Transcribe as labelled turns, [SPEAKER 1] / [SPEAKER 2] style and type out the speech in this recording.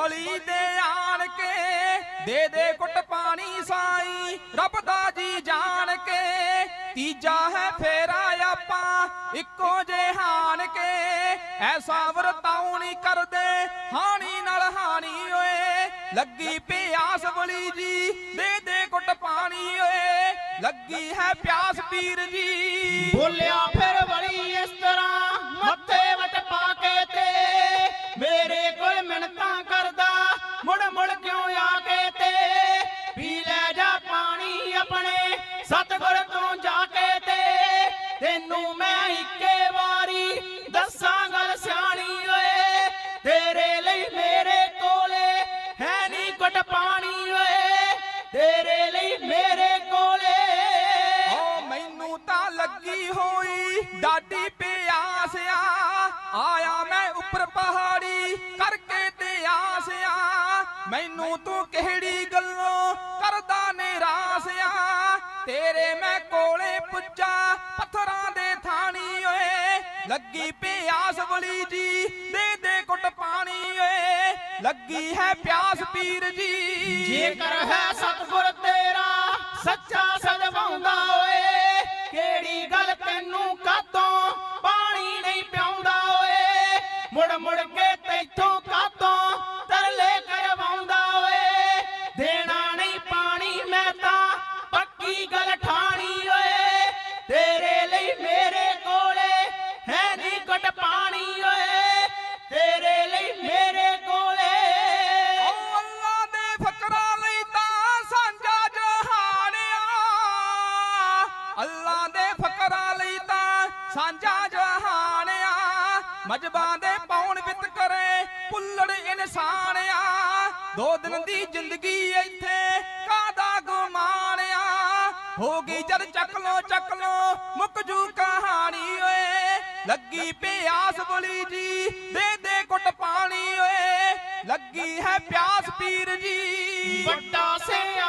[SPEAKER 1] ਬਲੀ ਦੇ ਆਣ ਕੇ ਦੇ ਦੇ ਕੁੱਟ ਪਾਣੀ ਸਾਈ, ਰੱਬ ਦਾ ਜੀ ਜਾਣ ਕੇ। ਤੀਜਾ ਹੈ ਫੇਰਾ ਆਪਾਂ, ਇੱਕੋ ਜਹਾਨ ਕੇ। ਐਸਾ ਵਰਤਾਉ ਨਹੀਂ ਕਰਦੇ, ਹਾਣੀ ਨਾਲ ਹਾਣੀ ਓਏ। ਲੱਗੀ ਪਿਆਸ ਬਲੀ ਜੀ, ਦੇ ਦੇ ਕੁੱਟ ਪਾਣੀ ਓਏ। ਲੱਗੀ ਹੈ ਪਿਆਸ ਪੀਰ ਜੀ।
[SPEAKER 2] ਬੋਲਿਆ ਆਪਣੇ ਸਤਿਗੁਰ ਤੋਂ ਜਾ ਕੇ ਤੇ ਤੈਨੂੰ ਮੈਂ ਇੱਕੇ ਵਾਰੀ ਦੱਸਾਂ ਗੱਲ ਸਿਆਣੀ ਓਏ, ਤੇਰੇ ਲਈ ਮੇਰੇ ਕੋਲੇ ਹੈ ਨਹੀਂ ਘਟ ਪਾਣੀ ਓਏ, ਤੇਰੇ ਲਈ ਮੇਰੇ ਕੋਲੇ।
[SPEAKER 1] ਓ ਮੈਨੂੰ ਤਾਂ ਲੱਗੀ ਹੋਈ ਡਾਡੀ ਪਿਆਸ ਆ ਮੈਨੂੰ ਤੂੰ ਕਿਹੜੀ ਗੱਲੋਂ ਕਰਦਾ ਨਿਰਾਸ ਤੇਰੇ ਮੈਂ ਕੋਲੇ ਪੁੱਜਾ, ਪੱਥਰਾਂ ਦੇ ਥਾਣੀ ਓਏ। ਲੱਗੀ ਪਿਆਸ ਵਲੀ ਜੀ, ਦੇ ਦੇ ਕੁੱਟ ਪਾਣੀ ਓਏ। ਲੱਗੀ ਹੈ ਪਿਆਸ ਪੀਰ ਜੀ।
[SPEAKER 2] ਜੇਕਰ ਹੈ ਸਤਿਗੁਰ ਤੇਰਾ, ਸੱਚਾ ਸਜਵਾਉਂਦਾ ਓਏ, ਕਿਹੜੀ ਗੱਲ ਤੈਨੂੰ ਕਾਤੋਂ
[SPEAKER 1] ਸਾਂਝਾ ਜਹਾਨਿਆ ਮਜਬਾਂ ਦੇ ਪੌਣ ਬਿਤ ਕਰੇ ਪੁੱਲੜ ਇਨਸਾਨਿਆ ਦੋ ਦਿਨ ਦੀ ਜ਼ਿੰਦਗੀ ਇੱਥੇ ਕਾਦਾ ਗੁਮਾਨਿਆ ਹੋ ਗਈ ਜਦ ਚੱਕ ਲੋ ਚੱਕ ਲੋ ਮੁੱਕ ਜੂ ਕਹਾਣੀ ਓਏ। ਲੱਗੀ ਪਿਆਸ ਬਲੀ ਜੀ, ਦੇ ਦੇ ਕੁੱਟ ਪਾਣੀ ਓਏ। ਲੱਗੀ ਹੈ ਪਿਆਸ ਪੀਰ ਜੀ।
[SPEAKER 2] ਵੱਡਾ ਸਿਆਣਾ